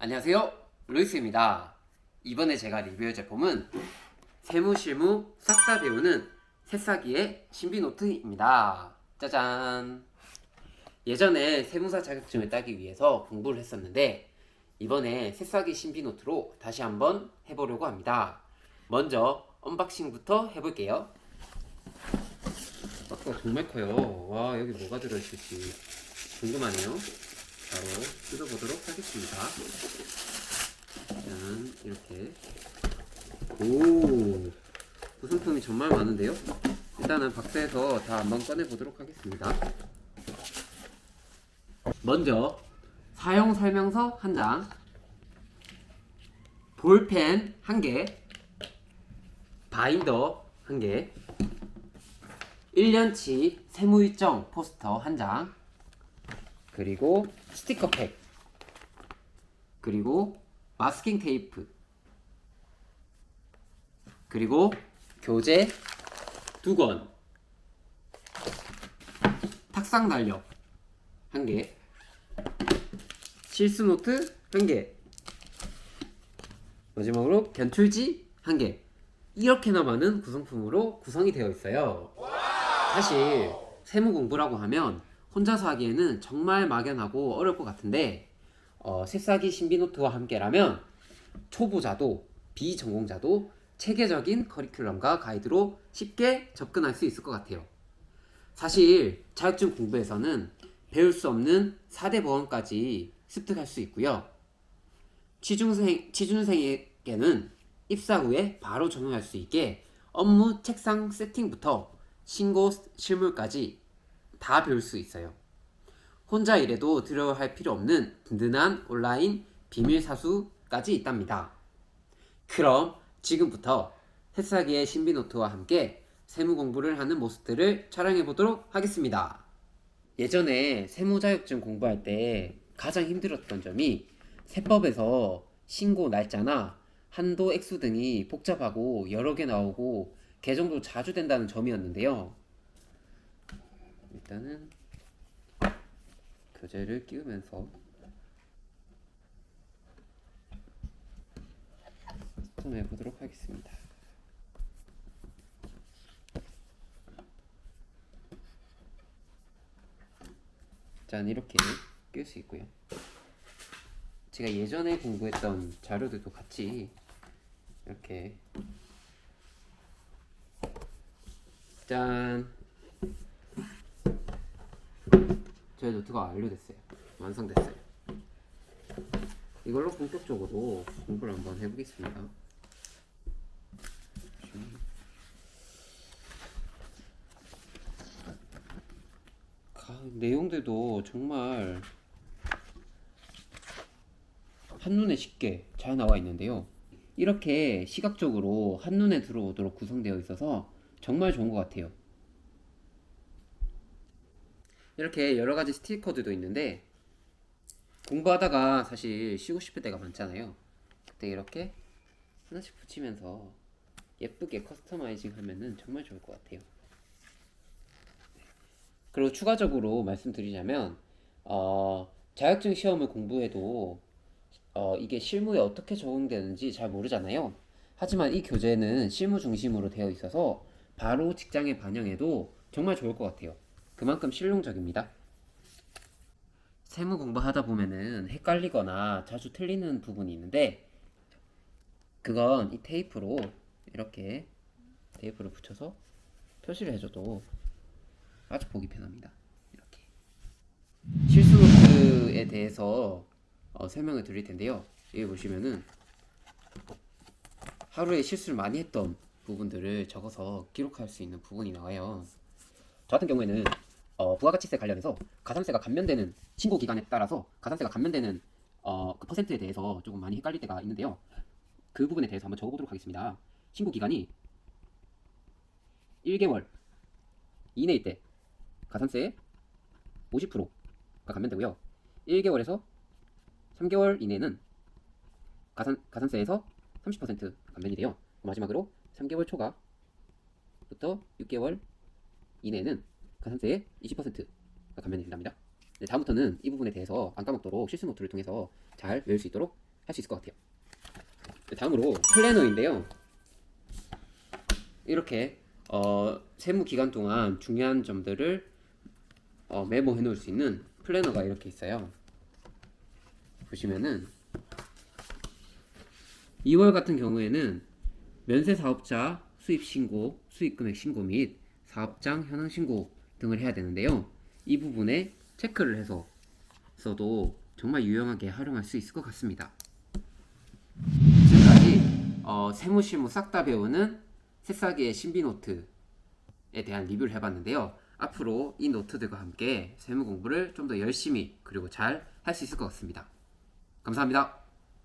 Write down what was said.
안녕하세요. 루이스입니다. 이번에 제가 리뷰할 제품은 세무실무 싹 다 배우는 새싹이의 신비노트입니다. 짜잔! 예전에 세무사 자격증을 따기 위해서 공부를 했었는데 이번에 새싹이 신비노트로 다시 한번 해보려고 합니다. 먼저 언박싱부터 해볼게요. 박스가 정말 커요. 와 여기 뭐가 들어있을지 궁금하네요 바로 뜯어보도록 하겠습니다. 짠, 이렇게. 오, 구성품이 정말 많은데요? 일단은 박스에서 다 한번 꺼내보도록 하겠습니다. 먼저, 사용 설명서 한 장, 볼펜 한 개, 바인더 한 개, 1년치 세무 일정 포스터 한 장, 그리고 스티커 팩. 그리고 마스킹 테이프. 그리고 교재 두 권. 탁상 달력 한 개. 실수 노트 한 개. 마지막으로 견출지 한 개. 이렇게나 많은 구성품으로 구성이 되어 있어요. 사실 세무 공부라고 하면 혼자서 하기에는 정말 막연하고 어려울 것 같은데 어, 새싹이 신비노트와 함께라면 초보자도 비전공자도 체계적인 커리큘럼과 가이드로 쉽게 접근할 수 있을 것 같아요. 사실 자격증 공부에서는 배울 수 없는 4대 보험까지 습득할 수 있고요. 취준생, 취준생에게는 입사 후에 바로 적용할 수 있게 업무 책상 세팅부터 신고 실물까지 다 배울 수 있어요. 혼자 일해도 두려워할 필요 없는 든든한 온라인 비밀 사수까지 있답니다. 그럼 지금부터 새싹이의 신비노트와 함께 세무 공부를 하는 모습들을 촬영해 보도록 하겠습니다. 예전에 세무 자격증 공부할 때 가장 힘들었던 점이 세법에서 신고 날짜나 한도 액수 등이 복잡하고 여러 개 나오고 개정도 자주 된다는 점이었는데요. 일단은 교재를 끼우면서 좀 해보도록 하겠습니다. 짠 이렇게 끼울 수 있고요. 제가 예전에 공부했던 자료들도 같이 이렇게 짠 저의 노트가 완료됐어요. 완성됐어요. 이걸로 본격적으로 공부를 한번 해보겠습니다. 가, 내용들도 정말 한눈에 쉽게 잘 나와 있는데요. 이렇게 시각적으로 한눈에 들어오도록 구성되어 있어서 정말 좋은 것 같아요. 이렇게 여러 가지 스티커들도 있는데 공부하다가 사실 쉬고 싶을 때가 많잖아요. 그때 이렇게 하나씩 붙이면서 예쁘게 커스터마이징 하면은 정말 좋을 것 같아요. 그리고 추가적으로 말씀드리자면 어, 자격증 시험을 공부해도 어, 이게 실무에 어떻게 적용되는지 잘 모르잖아요. 하지만 이 교재는 실무 중심으로 되어 있어서 바로 직장에 반영해도 정말 좋을 것 같아요. 그만큼 실용적입니다. 세무 공부하다 보면은 헷갈리거나 자주 틀리는 부분이 있는데 그건 이 테이프로 이렇게 테이프를 붙여서 표시를 해줘도 아주 보기 편합니다. 이렇게 실수 노트에 대해서 어, 설명을 드릴 텐데요. 여기 보시면은 하루에 실수를 많이 했던 부분들을 적어서 기록할 수 있는 부분이 나와요. 저 같은 경우에는 어, 부가가치세 관련해서 가산세가 감면되는 신고 기간에 따라서 가산세가 감면되는 어, 그 퍼센트에 대해서 조금 많이 헷갈릴 때가 있는데요. 그 부분에 대해서 한번 적어보도록 하겠습니다. 신고 기간이 1개월 이내일 때 가산세 50%가 감면되고요. 1개월에서 3개월 이내는 가산, 가산세에서 30% 감면이 돼요. 마지막으로 3개월 초과부터 6개월 이내는 가산세의 20%가 감면이 된답니다. 네, 다음부터는 이 부분에 대해서 안 까먹도록 실수 노트를 통해서 잘 외울 수 있도록 할 수 있을 것 같아요. 네, 다음으로 플래너인데요. 이렇게 어, 세무 기간 동안 중요한 점들을 어, 메모해 놓을 수 있는 플래너가 이렇게 있어요. 보시면은 2월 같은 경우에는 면세 사업자 수입 신고, 수입 금액 신고 및 사업장 현황 신고 등을 해야 되는데요. 이 부분에 체크를 해서 써도 정말 유용하게 활용할 수 있을 것 같습니다. 지금까지 어, 세무실무 싹 다 배우는 새싹이의 신비 노트에 대한 리뷰를 해봤는데요. 앞으로 이 노트들과 함께 세무 공부를 좀 더 열심히 그리고 잘 할 수 있을 것 같습니다. 감사합니다.